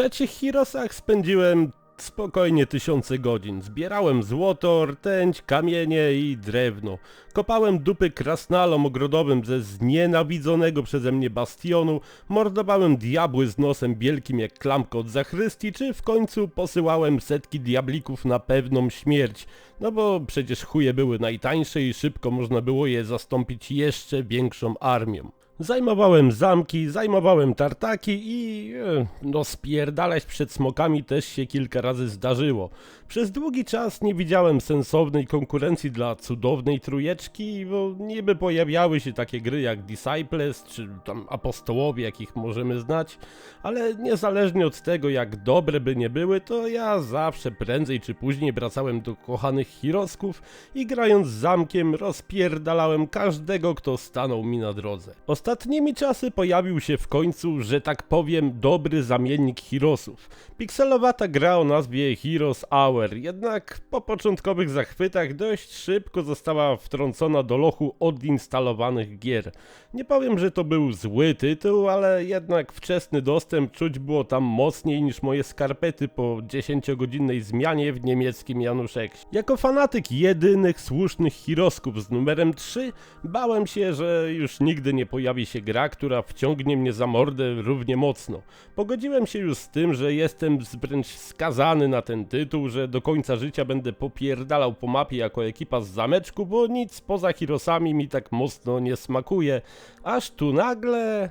trzecich Hirosach spędziłem spokojnie tysiące godzin. Zbierałem złoto, rtęć, kamienie i drewno. Kopałem dupy krasnalom ogrodowym ze znienawidzonego przeze mnie bastionu, mordowałem diabły z nosem wielkim jak klamka od zachrystii, czy w końcu posyłałem setki diablików na pewną śmierć. No bo przecież chuje były najtańsze i szybko można było je zastąpić jeszcze większą armią. Zajmowałem zamki, zajmowałem tartaki i e, no spierdalać przed smokami też się kilka razy zdarzyło. Przez długi czas nie widziałem sensownej konkurencji dla cudownej trójeczki, bo niby pojawiały się takie gry jak Disciples czy tam apostołowie, jakich możemy znać, ale niezależnie od tego jak dobre by nie były, to ja zawsze prędzej czy później wracałem do kochanych Hirosków i grając zamkiem rozpierdalałem każdego, kto stanął mi na drodze. Ostatnimi czasy pojawił się w końcu, że tak powiem, dobry zamiennik Hirosów. Pikselowata gra o nazwie Heroes Hour, jednak po początkowych zachwytach dość szybko została wtrącona do lochu odinstalowanych gier. Nie powiem, że to był zły tytuł, ale jednak wczesny dostęp czuć było tam mocniej niż moje skarpety po 10-godzinnej zmianie w niemieckim Januszeksie. Jako fanatyk jedynych słusznych Hirosków z numerem 3 bałem się, że już nigdy nie pojawi się gra, która wciągnie mnie za mordę równie mocno. Pogodziłem się już z tym, że jestem wręcz skazany na ten tytuł, że do końca życia będę popierdalał po mapie jako ekipa z zameczku, bo nic poza Hirosami mi tak mocno nie smakuje. Aż tu nagle...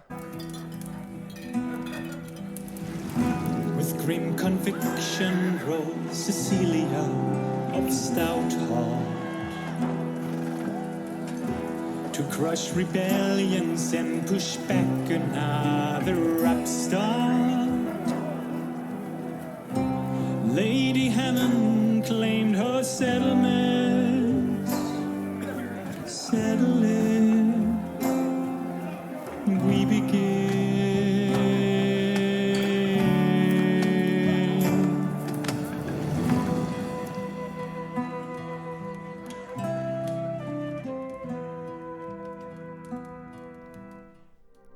With grim conviction rose Cecilia of stout heart To crush rebellions and push back another upstart Lady Hammond claimed her settlements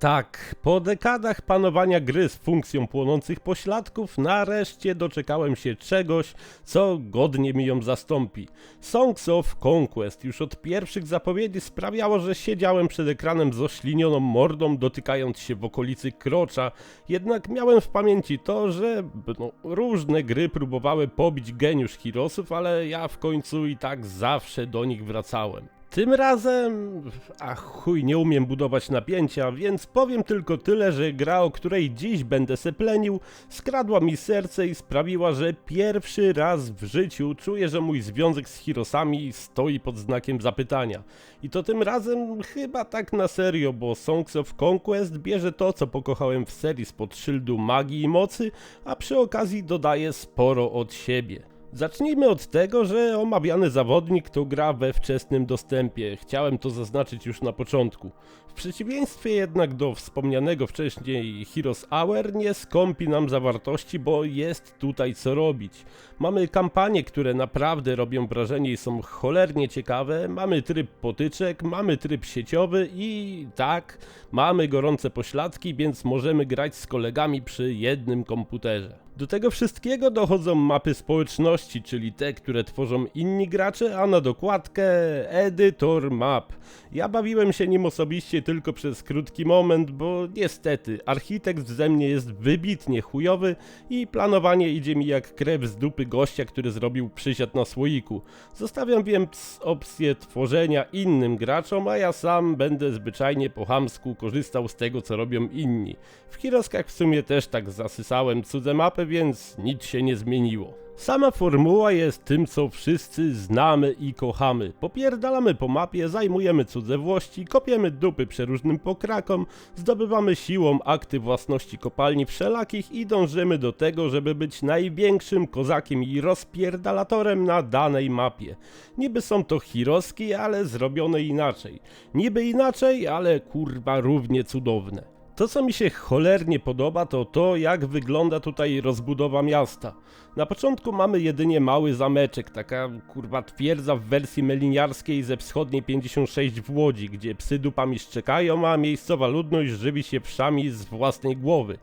Tak, po dekadach panowania gry z funkcją płonących pośladków, nareszcie doczekałem się czegoś, co godnie mi ją zastąpi. Songs of Conquest już od pierwszych zapowiedzi sprawiało, że siedziałem przed ekranem z oślinioną mordą, dotykając się w okolicy krocza, jednak miałem w pamięci to, że no, różne gry próbowały pobić geniusz Hirosów, ale ja w końcu i tak zawsze do nich wracałem. Tym razem, a chuj, nie umiem budować napięcia, więc powiem tylko tyle, że gra, o której dziś będę seplenił, skradła mi serce i sprawiła, że pierwszy raz w życiu czuję, że mój związek z Hirosami stoi pod znakiem zapytania. I to tym razem chyba tak na serio, bo Songs of Conquest bierze to, co pokochałem w serii spod szyldu magii i mocy, a przy okazji dodaje sporo od siebie. Zacznijmy od tego, że omawiany zawodnik to gra we wczesnym dostępie. Chciałem to zaznaczyć już na początku. W przeciwieństwie jednak do wspomnianego wcześniej Heroes Hour nie skąpi nam zawartości, bo jest tutaj co robić. Mamy kampanie, które naprawdę robią wrażenie i są cholernie ciekawe, mamy tryb potyczek, mamy tryb sieciowy i tak, mamy gorące pośladki, więc możemy grać z kolegami przy jednym komputerze. Do tego wszystkiego dochodzą mapy społeczności, czyli te, które tworzą inni gracze, a na dokładkę edytor map. Ja bawiłem się nim osobiście tylko przez krótki moment, bo niestety architekt ze mnie jest wybitnie chujowy i planowanie idzie mi jak krew z dupy gościa, który zrobił przysiad na słoiku. Zostawiam więc opcję tworzenia innym graczom, a ja sam będę zwyczajnie po chamsku korzystał z tego, co robią inni. W Hiroskach w sumie też tak zasysałem cudze mapy, więc nic się nie zmieniło. Sama formuła jest tym, co wszyscy znamy i kochamy. Popierdalamy po mapie, zajmujemy cudze włości, kopiemy dupy przeróżnym pokrakom, zdobywamy siłą akty własności kopalni wszelakich i dążymy do tego, żeby być największym kozakiem i rozpierdalatorem na danej mapie. Niby są to hiroski, ale zrobione inaczej. Niby inaczej, ale kurwa równie cudowne. To, co mi się cholernie podoba, to to, jak wygląda tutaj rozbudowa miasta. Na początku mamy jedynie mały zameczek, taka kurwa twierdza w wersji meliniarskiej ze wschodniej 56 w Łodzi, gdzie psy dupami szczekają, a miejscowa ludność żywi się wszami z własnej głowy.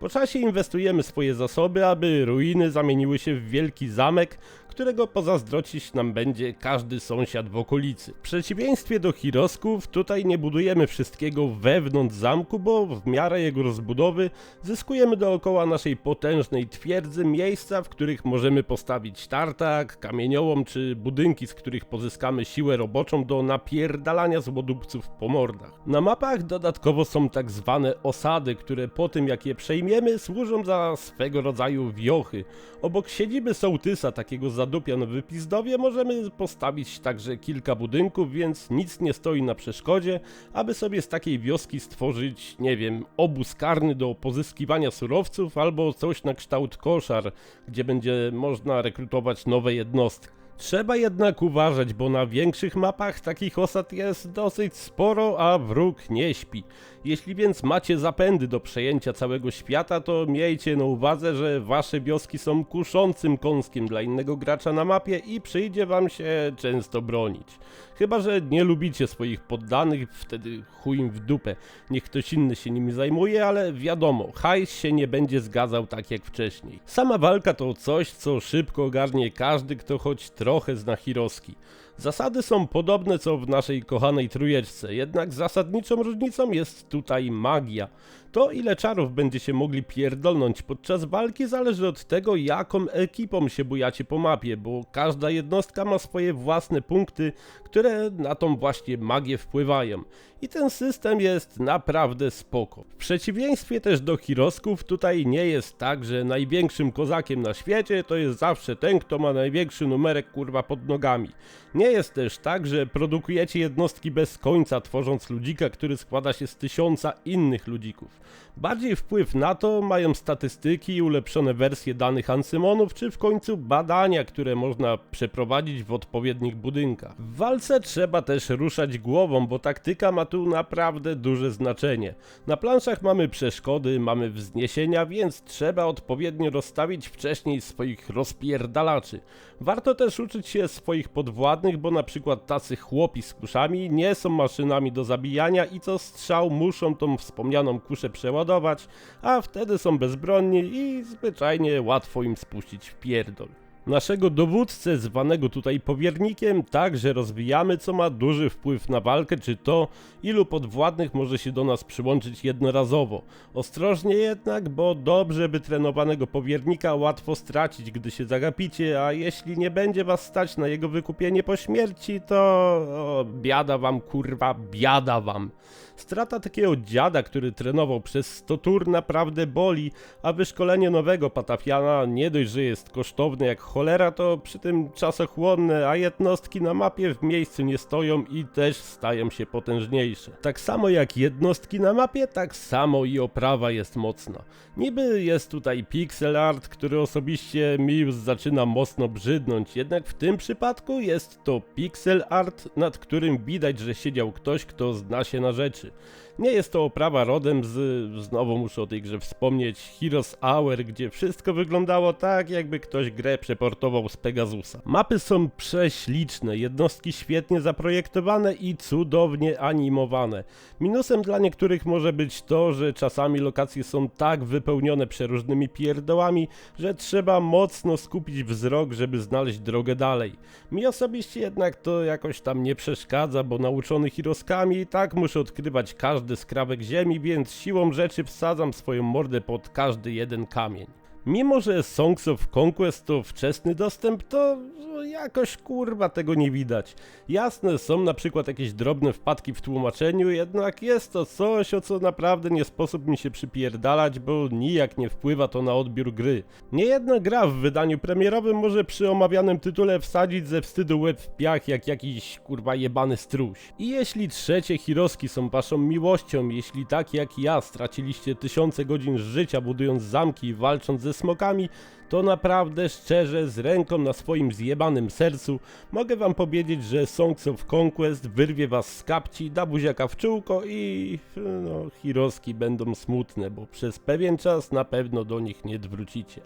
Po czasie inwestujemy swoje zasoby, aby ruiny zamieniły się w wielki zamek, którego pozazdrocić nam będzie każdy sąsiad w okolicy. W przeciwieństwie do Hirosków, tutaj nie budujemy wszystkiego wewnątrz zamku, bo w miarę jego rozbudowy zyskujemy dookoła naszej potężnej twierdzy miejsca, w których możemy postawić tartak, kamieniołom czy budynki, z których pozyskamy siłę roboczą do napierdalania złodupców po mordach. Na mapach dodatkowo są tak zwane osady, które po tym jak je przejmiemy służą za swego rodzaju wiochy. Obok siedziby sołtysa, takiego zadupia na wypizdowie, możemy postawić także kilka budynków, więc nic nie stoi na przeszkodzie, aby sobie z takiej wioski stworzyć, nie wiem, obóz karny do pozyskiwania surowców albo coś na kształt koszar, gdzie będzie można rekrutować nowe jednostki. Trzeba jednak uważać, bo na większych mapach takich osad jest dosyć sporo, a wróg nie śpi. Jeśli więc macie zapędy do przejęcia całego świata, to miejcie na uwadze, że wasze wioski są kuszącym kąskiem dla innego gracza na mapie i przyjdzie wam się często bronić. Chyba, że nie lubicie swoich poddanych, wtedy chuj im w dupę. Niech ktoś inny się nimi zajmuje, ale wiadomo, hajs się nie będzie zgadzał tak jak wcześniej. Sama walka to coś, co szybko ogarnie każdy, kto choć trochę zna Hiroski. Zasady są podobne co w naszej kochanej trójeczce, jednak zasadniczą różnicą jest tutaj magia. To ile czarów będziecie mogli pierdolnąć podczas walki zależy od tego jaką ekipą się bujacie po mapie, bo każda jednostka ma swoje własne punkty, które na tą właśnie magię wpływają. I ten system jest naprawdę spoko. W przeciwieństwie też do Hirosków, tutaj nie jest tak, że największym kozakiem na świecie to jest zawsze ten, kto ma największy numerek kurwa pod nogami. Nie jest też tak, że produkujecie jednostki bez końca, tworząc ludzika, który składa się z tysiąca innych ludzików. Bardziej wpływ na to mają statystyki, ulepszone wersje danych Ansymonów, czy w końcu badania, które można przeprowadzić w odpowiednich budynkach. W walce trzeba też ruszać głową, bo taktyka ma tu naprawdę duże znaczenie. Na planszach mamy przeszkody, mamy wzniesienia, więc trzeba odpowiednio rozstawić wcześniej swoich rozpierdalaczy. Warto też uczyć się swoich podwładnych, bo na przykład tacy chłopi z kuszami nie są maszynami do zabijania i co strzał muszą tą wspomnianą kuszę przeładować, a wtedy są bezbronni i zwyczajnie łatwo im spuścić w pierdol. Naszego dowódcę, zwanego tutaj powiernikiem, także rozwijamy, co ma duży wpływ na walkę, czy to, ilu podwładnych może się do nas przyłączyć jednorazowo. Ostrożnie jednak, bo dobrze wytrenowanego powiernika łatwo stracić, gdy się zagapicie, a jeśli nie będzie was stać na jego wykupienie po śmierci, to o, biada wam, kurwa, biada wam. Strata takiego dziada, który trenował przez 100 tur naprawdę boli, a wyszkolenie nowego patafiana nie dość, że jest kosztowne jak cholera, to przy tym czasochłonne, a jednostki na mapie w miejscu nie stoją i też stają się potężniejsze. Tak samo jak jednostki na mapie, tak samo i oprawa jest mocna. Niby jest tutaj pixel art, który osobiście mi już zaczyna mocno brzydnąć, jednak w tym przypadku jest to pixel art, nad którym widać, że siedział ktoś, kto zna się na rzeczy. Titel. Nie jest to oprawa rodem z, znowu muszę o tej grze wspomnieć, Heroes Hour, gdzie wszystko wyglądało tak, jakby ktoś grę przeportował z Pegasusa. Mapy są prześliczne, jednostki świetnie zaprojektowane i cudownie animowane. Minusem dla niektórych może być to, że czasami lokacje są tak wypełnione przeróżnymi pierdołami, że trzeba mocno skupić wzrok, żeby znaleźć drogę dalej. Mi osobiście jednak to jakoś tam nie przeszkadza, bo nauczony Hiroskami i tak muszę odkrywać każdy skrawek ziemi, więc siłą rzeczy wsadzam swoją mordę pod każdy jeden kamień. Mimo, że Songs of Conquest to wczesny dostęp, to jakoś kurwa tego nie widać. Jasne, są na przykład jakieś drobne wpadki w tłumaczeniu, jednak jest to coś, o co naprawdę nie sposób mi się przypierdalać, bo nijak nie wpływa to na odbiór gry. Niejedna gra w wydaniu premierowym może przy omawianym tytule wsadzić ze wstydu łeb w piach jak jakiś kurwa jebany struś. I jeśli trzecie Hiroski są waszą miłością, jeśli tak jak ja straciliście tysiące godzin życia budując zamki i walcząc ze smokami, to naprawdę szczerze, z ręką na swoim zjebanym sercu, mogę wam powiedzieć, że Songs of Conquest wyrwie was z kapci, da buziaka w czółko i no, Hiroski będą smutne, bo przez pewien czas na pewno do nich nie wrócicie.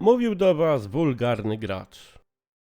Mówił do was wulgarny gracz.